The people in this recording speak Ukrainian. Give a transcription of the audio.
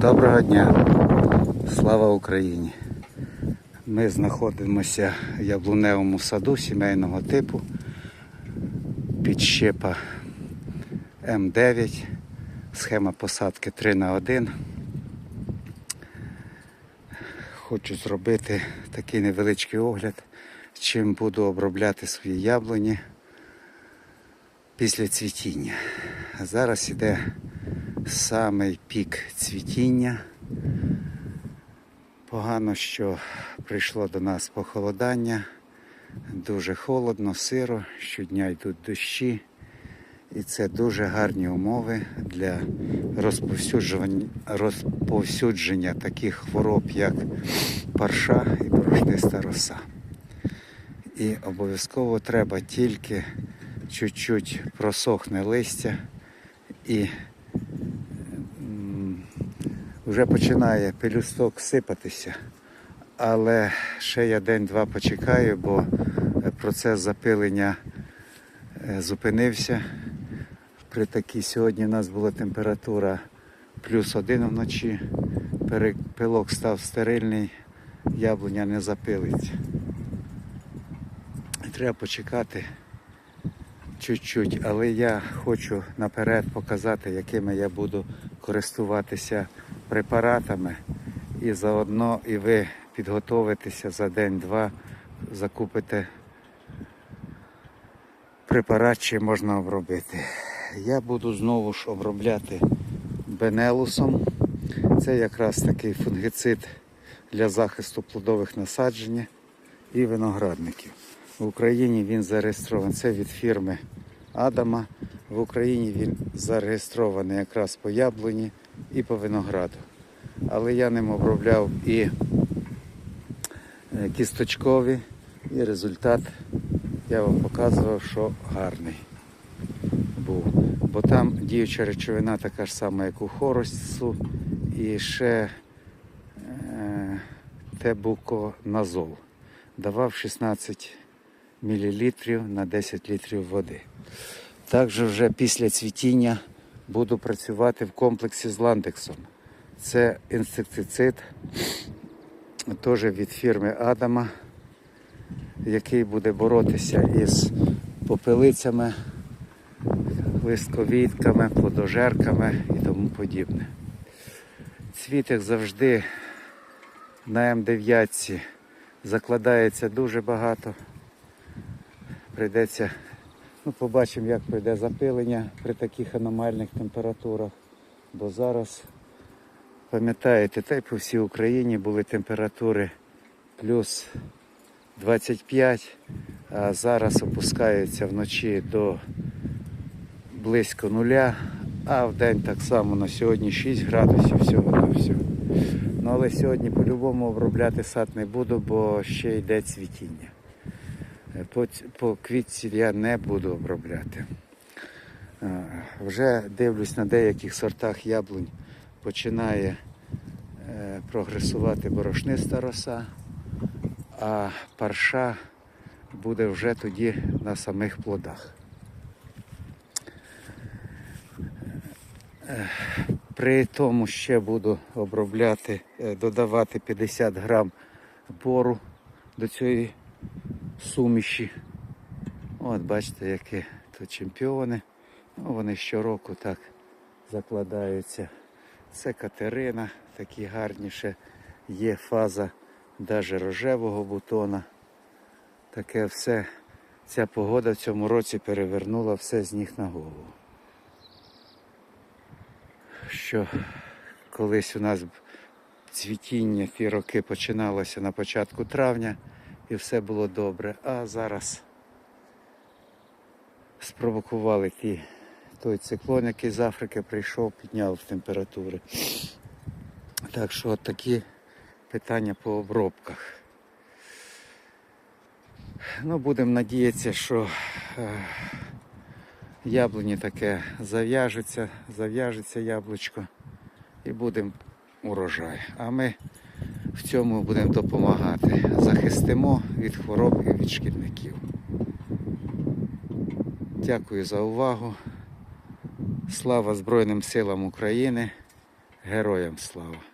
Доброго дня, слава Україні! Ми знаходимося в яблуневому саду сімейного типу підщепа М9, схема посадки 3 на 1. Хочу зробити такий невеличкий огляд, чим буду обробляти свої яблуні після цвітіння. Зараз іде самий пік цвітіння. Погано, що прийшло до нас похолодання. Дуже холодно, сиро, щодня йдуть дощі. І це дуже гарні умови для розповсюджування, розповсюдження таких хвороб, як парша і борошниста роса. І обов'язково треба тільки чуть-чуть просохне листя і вже починає пелюсток сипатися. Але ще я день-два почекаю, бо е, процес запилення е, зупинився. При такій сьогодні у нас була температура плюс один вночі. Пилок став стерильний, яблуня не запилиться. Треба почекати чуть-чуть, але я хочу наперед показати, якими я буду користуватися препаратами. І заодно і ви підготовитеся за день-два, закупите препарат, чи можна обробити. Я буду знову ж обробляти бенелусом. Це якраз такий фунгицид для захисту плодових насаджень і виноградників. В Україні він зареєстрований. Це від фірми Адама. В Україні він зареєстрований якраз по яблуні і по винограду. Але я ним обробляв і е, кісточкові, і результат я вам показував, що гарний був. Бо там діюча речовина така ж сама, як у хоросту, і ще е, тебуконазол. Давав 16 мл на 10 літрів води. Також вже після цвітіння буду працювати в комплексі з ландексом. Це інсектицид, теж від фірми Адама, який буде боротися із попелицями, листковідками, плодожерками і тому подібне. Цвітик завжди на М9 закладається дуже багато. Прийдеться, ну, побачимо, як пройде запилення при таких аномальних температурах. Бо зараз, пам'ятаєте, та й по всій Україні були температури плюс 25, а зараз опускаються вночі до близько нуля, а в день так само на сьогодні 6 градусів всього на всього. Ну але сьогодні по-любому обробляти сад не буду, бо ще йде цвітіння. Е, По, по квітці я не буду обробляти. Е, Вже дивлюсь на деяких сортах яблунь починає е, прогресувати борошниста роса, а парша буде вже тоді на самих плодах. При тому ще буду обробляти, додавати 50 грам бору до цієї суміші. От бачите, які тут чемпіони. Ну, вони щороку так закладаються. Це Катерина, такі гарніше. Є фаза навіть рожевого бутона. Таке все. Ця погода в цьому році перевернула все з ніг на голову. Що колись у нас цвітіння ті роки починалося на початку травня і все було добре. А зараз спровокували ті, той циклон, який з Африки прийшов, підняв температури. Так що от такі питання по обробках. Ну, будемо надіятися, що е, яблуні таке зав'яжеться, зав'яжеться яблучко і будемо урожай. А ми в цьому будемо допомагати. Захистимо від хвороб і від шкідників. Дякую за увагу. Слава Збройним силам України Героям слава!